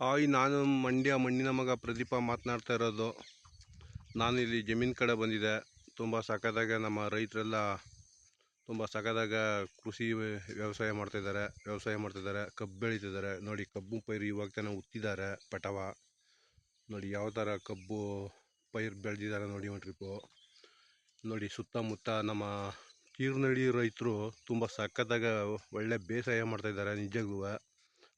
Hi ನಾನು ಮಂಡ್ಯ ಮಣ್ಣಿನ ಮಗ ಪ್ರದೀಪ ಮಾತನಾಡ್ತಾ ಇರೋದು. ನಾನು ಇಲ್ಲಿ ಜಮೀನು ಕಡೆ ಬಂದಿದ್ದೆ ತುಂಬ ಸಕ್ಕತ್ತಾಗ ನಮ್ಮ ರೈತರೆಲ್ಲ ತುಂಬ ಸಕ್ಕತ್ತಾಗ ಕೃಷಿ ವ್ಯ- ವ್ಯವಸಾಯ ಮಾಡ್ತಾಯಿದ್ದಾರೆ ವ್ಯವಸಾಯ ಮಾಡ್ತಿದ್ದಾರೆ ಕಬ್ಬು ಬೆಳೀತಿದ್ದಾರೆ. ನೋಡಿ, ಕಬ್ಬು ಪೈರು ಇವಾಗ ತಾನೇ ಉತ್ತಿದ್ದಾರೆ. ಪಟವ. ನೋಡಿ, ಯಾವ ಥರ ಕಬ್ಬು ಪೈರು ಬೆಳೆದಿದ್ದಾರೆ ನೋಡಿ ಒಂದು ಟ್ರಿಪ್ಪು ನೋಡಿ, ಸುತ್ತಮುತ್ತ ನಮ್ಮ ಕೀರ್ನಳ್ಳಿ ರೈತರು ತುಂಬ ಸಕ್ಕತ್ತಾಗ ಒಳ್ಳೆ ಬೇಸಾಯ ಮಾಡ್ತಾಯಿದ್ದಾರೆ ನಿಜಕ್ಕೂ.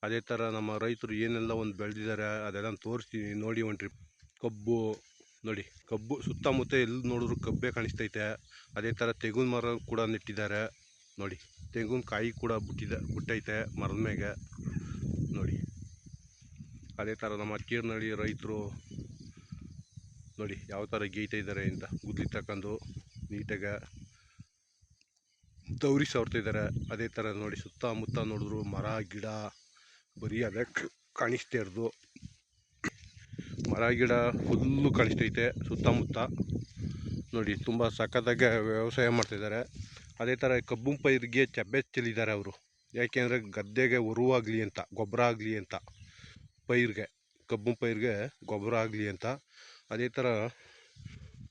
ಅದೇ ಥರ ನಮ್ಮ ರೈತರು ಏನೆಲ್ಲ ಒಂದು ಬೆಳೆದಿದ್ದಾರೆ ಅದೆಲ್ಲ ತೋರಿಸ್ತೀನಿ ನೋಡಿ ಒಂದು ಟ್ರಿಪ್. ಕಬ್ಬು ನೋಡಿ, ಕಬ್ಬು ಸುತ್ತಮುತ್ತ ಎಲ್ಲಿ ನೋಡಿದ್ರು ಕಬ್ಬೇ ಕಾಣಿಸ್ತೈತೆ. ಅದೇ ಥರ ತೆಂಗಿನ ಮರ ಕೂಡ ನೆಟ್ಟಿದ್ದಾರೆ. ನೋಡಿ, ತೆಂಗಿನ ಕಾಯಿ ಕೂಡ ಬಿಟ್ಟಿದೆ, ಬಿಟ್ಟೈತೆ ಮರದ ಮೇಲೆ ನೋಡಿ, ಅದೇ ಥರ ನಮ್ಮ ಕೀರ್ನಳ್ಳಿ ರೈತರು ನೋಡಿ ಯಾವ ಥರ ಗೇಯ್ತಾ ಇದ್ದಾರೆ ಅಂತ ಗುದ್ದಲಿ ತಗೊಂಡು ನೀಟಾಗಿ ದೌರಿ ಸವರ್ತಿದ್ದಾರೆ ಅದೇ ಥರ ನೋಡಿ ಸುತ್ತಮುತ್ತ ನೋಡಿದ್ರು ಮರ, ಗಿಡ. ಬರೀ ಅದೇ ಕಾಣಿಸ್ತಾ ಇರೋದು. ಮರ, ಗಿಡ ಫುಲ್ಲು ಕಾಣಿಸ್ತೈತೆ, ಸುತ್ತಮುತ್ತ. ನೋಡಿ, ತುಂಬ ಸಖತ್ತಾಗಿ ವ್ಯವಸಾಯ ಮಾಡ್ತಿದ್ದಾರೆ. ಅದೇ ಥರ ಕಬ್ಬು ಪೈರಿಗೆ ಚಬ್ಬೆ ಚೆಲ್ಲಿದ್ದಾರೆ ಅವರು. ಯಾಕೆಂದರೆ ಗದ್ದೆಗೆ ಉರುವಾಗಲಿ ಅಂತ, ಗೊಬ್ಬರ ಆಗಲಿ ಅಂತ, ಪೈರಿಗೆ, ಕಬ್ಬು ಪೈರಿಗೆ ಗೊಬ್ಬರ ಆಗಲಿ ಅಂತ. ಅದೇ ಥರ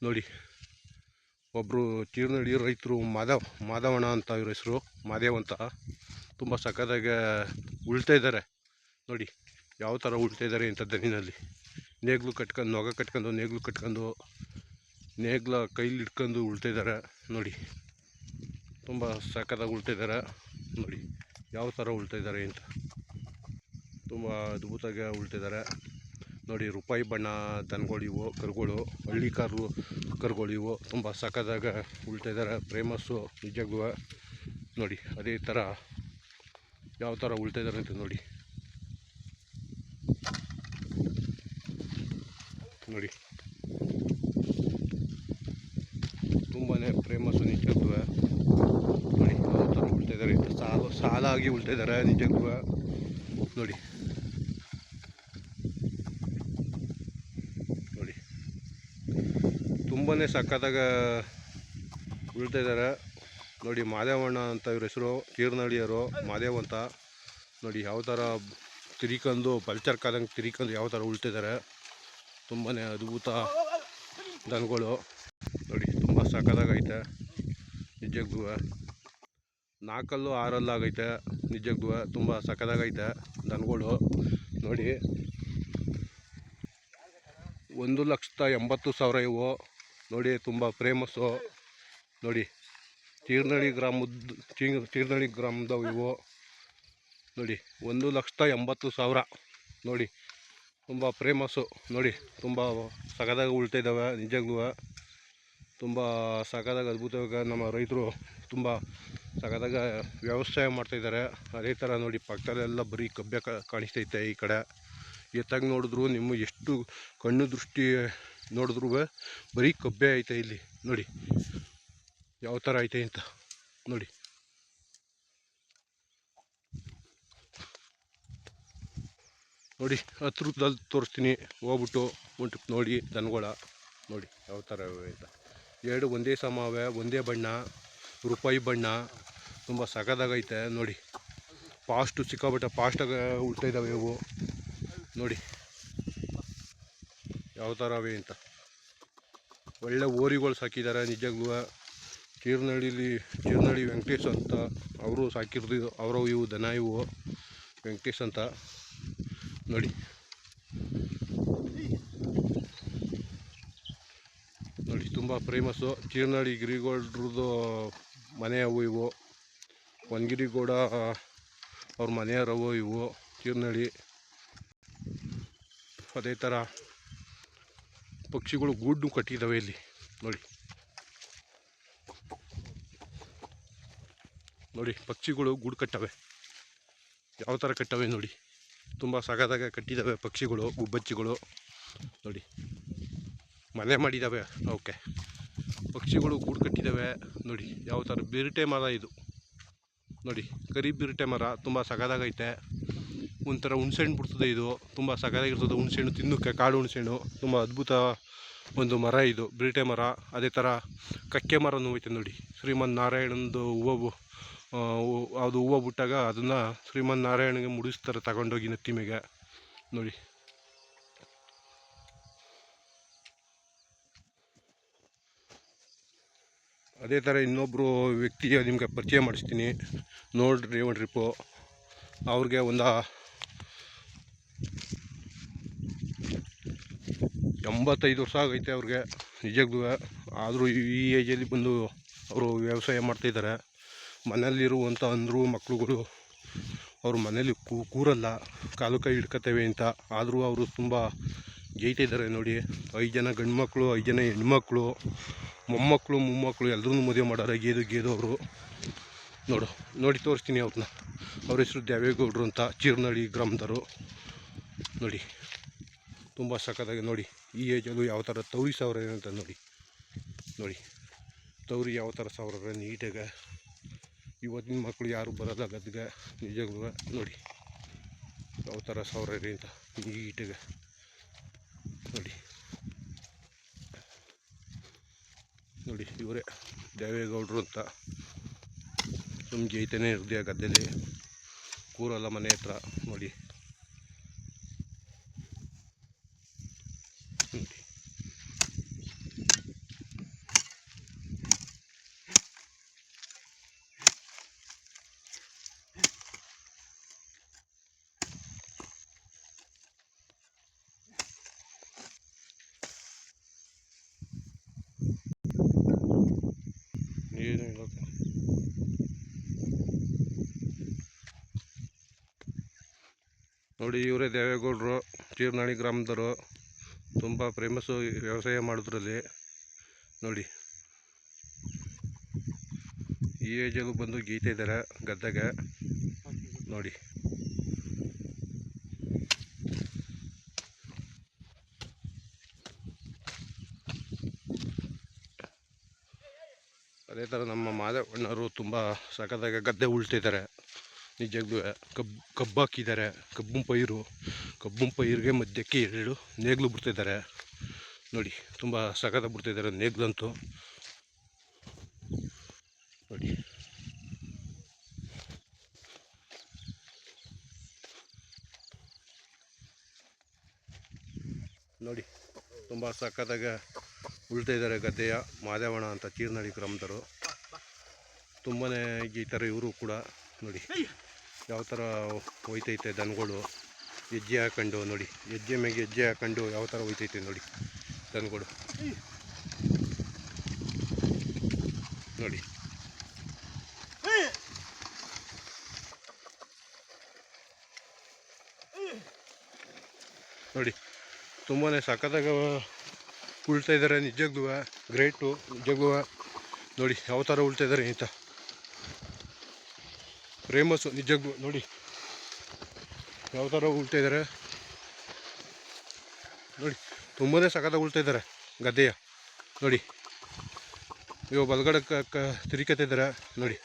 ನೋಡಿ ಒಬ್ಬರು ಚೀರ್ನಳ್ಳಿ ರೈತರು ಮಾಧವ್ ಮಾಧವಣ್ಣ ಅಂತ ಇವ್ರ ಹೆಸರು, ಮಾದೇವ್ ಅಂತ. ತುಂಬ ಸಖತ್ತಾಗಿ ಉಳ್ತಾ ಇದ್ದಾರೆ. ನೋಡಿ, ಯಾವ ಥರ ಉಳ್ತಾ ಇದ್ದಾರೆ ಇಂಥ ದನಿನಲ್ಲಿ ನೇಗ್ಲು ಕಟ್ಕೊಂಡು, ನೊಗ ಕಟ್ಕೊಂಡು, ನೇಗ್ಲು ಕಟ್ಕೊಂಡು, ನೇಗ್ಲ ಕೈಲಿ ಹಿಡ್ಕೊಂಡು ಉಳ್ತಾ ಇದ್ದಾರೆ ನೋಡಿ, ತುಂಬ ಸಖತ್ತಾಗಿ ಉಳ್ತಾ ಇದ್ದಾರೆ ನೋಡಿ, ಯಾವ ಥರ ಉಳ್ತಾ ಇದ್ದಾರೆ ಅಂತ. ತುಂಬ ಅದ್ಭುತವಾಗಿ ಉಳ್ತಿದ್ದಾರೆ ನೋಡಿ, ರೂಪಾಯಿ ಬಣ್ಣ, ದನಗಳು ಇವು, ಕರುಗಳು, ಹಳ್ಳಿ ಕಾರು ಕರುಗಳು ಇವು, ತುಂಬ ಸಖತ್ತಾಗ ಉಳ್ತಾ ಇದ್ದಾರೆ ಫೇಮಸ್ಸು ನಿಜಕ್ಕೂ. ನೋಡಿ, ಅದೇ ಥರ ಯಾವ ಥರ ಉಳ್ತಾ ಇದ್ದಾರೆ ಅಂತ ನೋಡಿ. ನೋಡಿ. ತುಂಬಾ ಫೇಮಸ್ಸು ನಿಜಕ್ಕೂ ನೋಡಿ ಯಾವ ಥರ ಉಳ್ತಾ ಇದ್ದಾರೆ. ಸಾಲು, ಸಾಲಾಗಿ ಉಳ್ತಾಯಿದ್ದಾರೆ ನಿಜಕ್ಕೂ ನೋಡಿ. ನೋಡಿ. ತುಂಬಾ ಸಕ್ಕತ್ತಾಗ ಉಳ್ತಾಯಿದ್ದಾರೆ ನೋಡಿ, ಮಾದೇವಣ್ಣ ಅಂತ ಇವ್ರ ಹೆಸರು ಕೀರ್ನಳ್ಳಿಯವರು ಮಾದೇವ್ ಅಂತ. ನೋಡಿ, ಯಾವ ಥರ ತಿರಿಕಂದು, ಪಲ್ಚರ್ ಕಾದಂಗೆ ತಿರಿಕೊಂಡು ಯಾವ ಥರ ಉಳ್ತಿದ್ದಾರೆ ತುಂಬಾ ಅದ್ಭುತ ದನಗಳು. ನೋಡಿ, ತುಂಬ ಸಖತ್ತಾಗೈತೆ. ನಿಜಕ್ಕೂ ನಾಲ್ಕಲ್ಲು ಆರಲ್ಲಾಗೈತೆ ನಿಜಕ್ಕೂ ತುಂಬ ಸಖತ್ತಾಗೈತೆ ದನಗಳು. ನೋಡಿ, ಒಂದು ಲಕ್ಷದ ಎಂಬತ್ತು ಸಾವಿರ ಇವು. ನೋಡಿ, ತುಂಬ ಫೇಮಸ್ಸು ನೋಡಿ, ತೀರ್ನಳ್ಳಿ ಗ್ರಾಮದ ತೀರ್ನಳ್ಳಿ ಗ್ರಾಮದವು ಇವು. ನೋಡಿ, ಒಂದು ಲಕ್ಷದ ಎಂಬತ್ತು ಸಾವಿರ. ನೋಡಿ ತುಂಬ ಪ್ರೇಮಸ್ಸು ನೋಡಿ, ತುಂಬ ಸಖತ್ತಾಗಿ ಉಳ್ತಾ ಇದ್ದಾವೆ ತುಂಬ ಸಖತ್ತಾಗಿ ಅದ್ಭುತವಾಗಿ ನಮ್ಮ ರೈತರು ತುಂಬ ಸಗದಾಗ ವ್ಯವಸಾಯ ಮಾಡ್ತಾಯಿದ್ದಾರೆ. ಅದೇ ಥರ ನೋಡಿ, ಪಕ್ಕದಲ್ಲೆಲ್ಲ ಬರೀ ಕಬ್ಬೆ ಕಾಣಿಸ್ತೈತೆ ಈ ಕಡೆ. ಎತ್ತಾಗಿ ನೋಡಿದ್ರು, ನಿಮ್ಮ ಎಷ್ಟು ಕಣ್ಣು ದೃಷ್ಟಿ ನೋಡಿದ್ರು, ಬರೀ ಕಬ್ಬೆ ಐತೆ ಇಲ್ಲಿ. ನೋಡಿ, ಯಾವ ಥರ ಐತೆ ಅಂತ. ನೋಡಿ. ನೋಡಿ ಹತ್ರದಲ್ಲಿ ತೋರಿಸ್ತೀನಿ. ಹೋಗ್ಬಿಟ್ಟು ಒಂದು ನೋಡಿ, ದನಗಳ. ನೋಡಿ, ಯಾವ ಥರ ಅಂತ. ಎರಡು ಒಂದೇ ಸಮ ಅವೆ ಒಂದೇ ಬಣ್ಣ, ರೂಪಾಯಿ ಬಣ್ಣ. ತುಂಬ ಸಖತ್ತಾಗೈತೆ ನೋಡಿ. ಫಾಸ್ಟು ಸಿಕ್ಕಾಬಿಟ್ಟ ಫಾಸ್ಟಾಗಿ ಉಳ್ತಾ ಇದ್ದಾವೆ ಇವು. ನೋಡಿ. ಯಾವ ಥರ ಅವೆ ಅಂತ. ಒಳ್ಳೆ ಓರಿಗಳು ಸಾಕಿದ್ದಾರೆ ನಿಜಕ್ಕೂ ಚೀರ್ನಳ್ಳಿಲಿ ಚೀರ್ನಳ್ಳಿ ವೆಂಕಟೇಶ್ ಅಂತ. ಅವರು ಸಾಕಿರ್ದು ಅವರು ಇವು ದನ ಇವು. ವೆಂಕಟೇಶ್ ಅಂತ. ನೋಡಿ. ನೋಡಿ, ತುಂಬ ಫೇಮಸ್ಸು ಚೀರ್ನಳ್ಳಿ ಗಿರಿಗೌಡ್ರದ್ದು ಮನೆ ಅವು ಇವು. ಒಣಗಿರಿಗೌಡ ಅವ್ರ ಮನೆಯವರವು ಇವು ಚೀರ್ನಳ್ಳಿ ಅದೇ ಥರ ಪಕ್ಷಿಗಳು ಗೂಡು ಕಟ್ಟಿದ್ದಾವೆ ಇಲ್ಲಿ. ನೋಡಿ. ನೋಡಿ, ಪಕ್ಷಿಗಳು ಗೂಡು ಕಟ್ಟವೆ. ಯಾವ ಥರ ಕಟ್ಟವೆ ನೋಡಿ. ತುಂಬ ಸಗದಾಗ ಕಟ್ಟಿದ್ದಾವೆ ಪಕ್ಷಿಗಳು, ಗುಬ್ಬಚ್ಚಿಗಳು. ನೋಡಿ. ಮನೆ ಮಾಡಿದ್ದಾವೆ. ಅವಕ್ಕೆ ಪಕ್ಷಿಗಳು ಗೂಡು ಕಟ್ಟಿದ್ದಾವೆ. ನೋಡಿ, ಯಾವ ಥರ ಬಿರಟೆ ಮರ ಇದು. ನೋಡಿ, ಕರಿ ಬಿರಟೆ ಮರ ತುಂಬ ಸಗದಾಗೈತೆ ಒಂಥರ ಹುಣ್ಸೆಹಣ್ಣು ಬಿಡ್ತದೆ ಇದು. ತುಂಬ ಸಗದಾಗಿರ್ತದೆ ಹುಣ್ಸೆಹಣ್ಣು ತಿನ್ನೋಕ್ಕೆ ಕಾಡು ಹುಣ್ಸೆಹಣ್ಣು. ತುಂಬ ಅದ್ಭುತ ಒಂದು ಮರ ಇದು, ಬಿರಟೆ ಮರ. ಅದೇ ಥರ ಕಕ್ಕೆ ಮರನೂ ಐತೆ ನೋಡಿ. ಶ್ರೀಮನ್ ನಾರಾಯಣಂದು ಹೂವು ಅದು ಹೂವು ಬಿಟ್ಟಾಗ ಅದನ್ನು ಶ್ರೀಮನ್ ನಾರಾಯಣಗೆ ಮುಡಿಸ್ತಾರೆ ತಗೊಂಡೋಗಿ ನೆತ್ತಿಮೆಗೆ. ನೋಡಿ. ಅದೇ ಥರ ಇನ್ನೊಬ್ಬರು ವ್ಯಕ್ತಿಗೆ ನಿಮಗೆ ಪರಿಚಯ ಮಾಡಿಸ್ತೀನಿ. ನೋಡ್ರಿ ಒಂದು ಟ್ರಿಪ್ಪು ಅವ್ರಿಗೆ ಒಂದು ಎಂಬತ್ತೈದು ವರ್ಷ ಆಗೈತೆ ಅವ್ರಿಗೆ. ನಿಜಕ್ಕೂ ಆದರೂ ಈ ಏಜಲ್ಲಿ ಬಂದು ಅವರು ವ್ಯವಸಾಯ ಮಾಡ್ತಾಯಿದ್ದಾರೆ ಮನೆಯಲ್ಲಿರುವಂಥ ಅಂದರು ಮಕ್ಕಳುಗಳು ಅವರು ಮನೇಲಿ ಕೂ ಕೂರಲ್ಲ, ಕಾಲು ಕೈ ಹಿಡ್ಕೊತೇವೆ ಅಂತ. ಆದರೂ ಅವರು ತುಂಬ ಜೈತಿದ್ದಾರೆ ನೋಡಿ. ಐದು ಜನ ಗಂಡು ಮಕ್ಕಳು ಐದು ಜನ ಹೆಣ್ಮಕ್ಳು ಮೊಮ್ಮಕ್ಕಳು ಮೊಮ್ಮಕ್ಕಳು ಎಲ್ಲರೂ ಮದುವೆ ಮಾಡ್ಯಾರ ಗೇದು ಗೇದು ಅವರು. ನೋಡು, ನೋಡಿ ತೋರಿಸ್ತೀನಿ ಅವ್ರನ್ನ ಅವ್ರ ಹೆಸರು ದೇವೇಗೌಡರು ಅಂತ ಚೀರ್ನಳ್ಳಿ ಗ್ರಾಮದವರು. ನೋಡಿ, ತುಂಬ ಸಖತ್ತಾಗಿ ನೋಡಿ, ಈ ಏಜಲ್ಲೂ ಯಾವ ಥರ ತೌರಿ ಸಾವಿರ ಅಂತ ನೋಡಿ. ನೋಡಿ, ತೌರಿ ಯಾವ ಥರ ಸಾವಿರ ನೀಟಾಗ. ಇವತ್ತಿನ ಮಕ್ಕಳು ಯಾರು ಬರೋಲ್ಲ ಗದ್ಗೆ ನಿಜಗಳು ನೋಡಿ. ಯಾವ ಥರ ಇದೆ ಅಂತ ನೀಟಿಗೆ ನೋಡಿ. ನೋಡಿ, ಇವರೇ ದೇವೇಗೌಡರು ಅಂತ. ಜೈತನೇ ಇರ್ದೆ ಗದ್ದೆಲಿ. ಕೂರಲ್ಲ ಮನೆ ಹತ್ರ, ನೋಡಿ ಏನು ಇಲ್ಲ ನೋಡಿ ಇವರೇ ದೇವೇಗೌಡರು ಚೀರ್ನಾಳಿ ಗ್ರಾಮದವರು, ತುಂಬ ಫೇಮಸ್ಸು ವ್ಯವಸಾಯ ಮಾಡೋದ್ರಲ್ಲಿ. ನೋಡಿ. ಈ ಏಜಲ್ಲೂ ಬಂದು ಗೀತಾ ಇದ್ದಾರೆ ಗದ್ದೆಗೆ. ನೋಡಿ. ಅದೇ ಥರ ನಮ್ಮ ಮಾದೇವಣ್ಣವರು ತುಂಬ ಸಖತ್ತಾಗಿ ಗದ್ದೆ ಉಳ್ತಿದ್ದಾರೆ. ನಿಜಕ್ಕೂ ಕಬ್ಬು ಕಬ್ಬು ಹಾಕಿದ್ದಾರೆ ಕಬ್ಬು ಪೈರು ಕಬ್ಬು ಪೈರಿಗೆ ಮಧ್ಯಕ್ಕೆ ಎರಡು ನೇಗ್ಲು ಬಿಡ್ತಿದ್ದಾರೆ ನೋಡಿ, ತುಂಬ ಸಖತ್ತಾಗಿ ಬಿಡ್ತಿದ್ದಾರೆ ನೇಗ್ಲಂತೂ. ನೋಡಿ. ನೋಡಿ, ತುಂಬ ಸಖತ್ತಾಗ ಉಳ್ತಾ ಇದ್ದಾರೆ ಗದ್ದೆಯ ಮಾದೇವಣ ಅಂತ ಚೀರ್ನಳ್ಳಿ ಗ್ರಾಮದವರು. ತುಂಬಾ ಈ ಥರ ಇವರು ಕೂಡ, ನೋಡಿ. ಯಾವ ಥರ ಹೋಯ್ತೈತೆ ದನಗಳು? ಹೆಜ್ಜೆ ಹಾಕೊಂಡು ನೋಡಿ. ಹೆಜ್ಜೆ ಮೇಗೆ ಹೆಜ್ಜೆ ಹಾಕೊಂಡು ಯಾವ ಥರ ಹೋಯ್ತೈತೆ ನೋಡಿ ದನಗಳು. ನೋಡಿ. ನೋಡಿ. ತುಂಬಾ ಸಖತ್ತಾಗ ಉಳ್ತಾಯಿದ್ದಾರೆ ನಿಜಕ್ಕೂ ಗ್ರೇಟು ನಿಜಗ್ಲೂ ನೋಡಿ, ಯಾವ ಥರ ಉಳ್ತಾಯಿದ್ದಾರೆ ಅಂತ. ಫೇಮಸ್ಸು ನಿಜಕ್ಕೂ ನೋಡಿ. ಯಾವ ಥರ ಉಳ್ತಾ ಇದ್ದಾರೆ ನೋಡಿ, ತುಂಬನೇ ಸಖತ್ತಾಗಿ ಉಳ್ತಾ ಇದ್ದಾರೆ ಗದ್ದೆಯ. ನೋಡಿ, ಇವಾಗ ಬಲಗಡೆ ಕ ಕ ತಿರುಕತ್ತಿದ್ದಾರೆ ನೋಡಿ,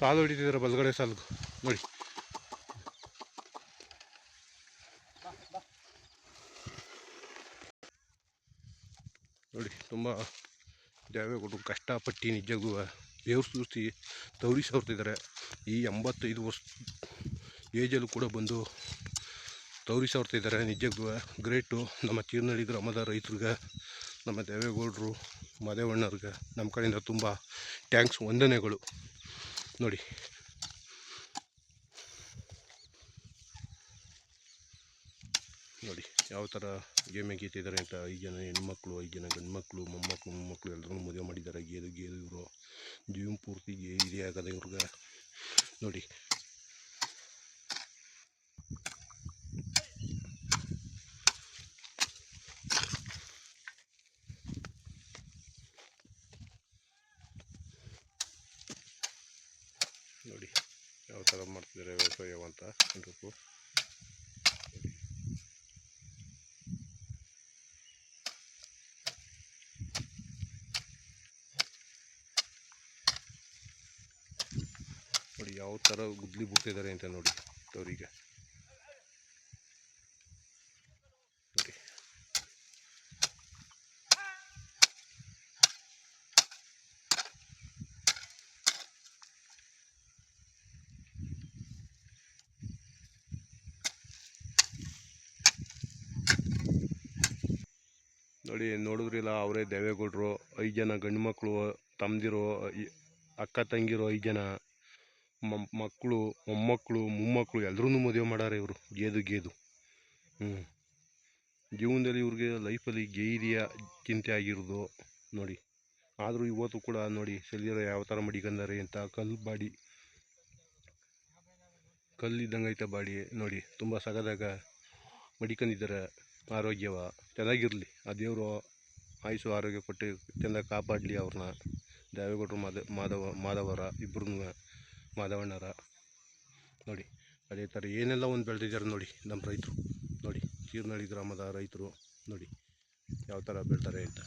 ಸಾಲು ಹೊಡಿತಿದ್ದಾರೆ ಬಲಗಡೆ ಸಾಲು ನೋಡಿ. ನೋಡಿ, ತುಂಬ ದೇವೇಗೌಡರು ಕಷ್ಟಪಟ್ಟು ನಿಜಕ್ಕೂ ಬೇವ್ರು ಸೂರ್ತಿ ತವರಿ ಸವರ್ತಿದ್ದಾರೆ ಈ ಎಂಬತ್ತೈದು ವರ್ಷ ಏಜಲ್ಲೂ ಕೂಡ ಬಂದು ತವರಿ ಸವರ್ತಿದ್ದಾರೆ ನಿಜಕ್ಕೂ ಗ್ರೇಟು. ನಮ್ಮ ಚೀರ್ನಳ್ಳಿ ಗ್ರಾಮದ ರೈತರಿಗೆ, ನಮ್ಮ ದೇವೇಗೌಡರು, ಮಾದೇವಣ್ಣವ್ರಿಗೆ, ನಮ್ಮ ಕಡೆಯಿಂದ ತುಂಬ ಟ್ಯಾಂಕ್ಸ್ ವಂದನೆಗಳು. ನೋಡಿ. ನೋಡಿ, ಯಾವ ಥರ ಗೇಮೆ ಗೀತಿದ್ದಾರೆ ಅಂತ ಐದು ಜನ ಹೆಣ್ಮಕ್ಳು, ಐದು ಜನ ಗಂಡು ಮಕ್ಕಳು ಮೊಮ್ಮಕ್ಕಳು ಮೊಮ್ಮಕ್ಕಳು ಎಲ್ಲರೂ ಮದುವೆ ಮಾಡಿದ್ದಾರೆ. ಗೇದು ಗೇದು ಇವರು. ಜೀವನ ಪೂರ್ತಿ ಇದೇ ಆಗದೆ ಇವ್ರಿಗೆ. ನೋಡಿ. ಯಾವ ಥರ ಗುದ್ಲಿ ಬಿಡ್ತಿದ್ದಾರೆ ಅಂತ ನೋಡಿ ಅವರಿಗೆ. ನೋಡಿ. ನೋಡಿ, ನೋಡಿದ್ರಿಲ್ಲ, ಅವರೇ ದೇವೇಗೌಡರು, ಐದು ಜನ ಗಂಡು ಮಕ್ಕಳು ತಮ್ಮದಿರು ಅಕ್ಕ ತಂಗಿರು ಐದು ಜನ. ಮಕ್ಕಳು, ಮೊಮ್ಮಕ್ಕಳು ಮೊಮ್ಮಕ್ಕಳು ಎಲ್ಲರೂ ಮದುವೆ ಮಾಡಾರೆ ಇವರು. ಗೇದು ಗೇದು. ಹ್ಞೂ ಜೀವನದಲ್ಲಿ ಇವ್ರಿಗೆ ಲೈಫಲ್ಲಿ ಗೈರಿಯ ಚಿಂತೆ ಆಗಿರೋದು ನೋಡಿ. ಆದರೂ ಇವತ್ತು ಕೂಡ ನೋಡಿ ಶರೀರ ಯಾವ ಥರ ಮಡಿಕಂದಾರೆ ಅಂತ ಕಲ್ಲು ಬಾಡಿ ಕಲ್ಲಿದ್ದಂಗೆ ಐತೆ ಬಾಡಿ ನೋಡಿ, ತುಂಬ ಸಗದಾಗ ಮಡಿಕೊಂಡಿದ್ದಾರೆ ಆರೋಗ್ಯವ, ಚೆನ್ನಾಗಿರಲಿ. ಆ ದೇವರು ಆಯುಷು ಆರೋಗ್ಯ ಕೊಟ್ಟು ಚೆಂದ ಕಾಪಾಡಲಿ ಅವ್ರನ್ನ. ದೇವೇಗೌಡರು ಮಾದ ಮಾಧವ ಮಾಧವರ ಇಬ್ಬರೂ ಮಾಧವಣ್ಣರ ನೋಡಿ, ಅದೇ ಥರ ಏನೆಲ್ಲ ಒಂದು ಬೆಳೆದಿದ್ದಾರೆ ನೋಡಿ, ನಮ್ಮ ರೈತರು. ನೋಡಿ, ಚೀರ್ನಳ್ಳಿ ಗ್ರಾಮದ ರೈತರು, ನೋಡಿ, ಯಾವ ಥರ ಬೆಳ್ತಾರೆ ಅಂತ.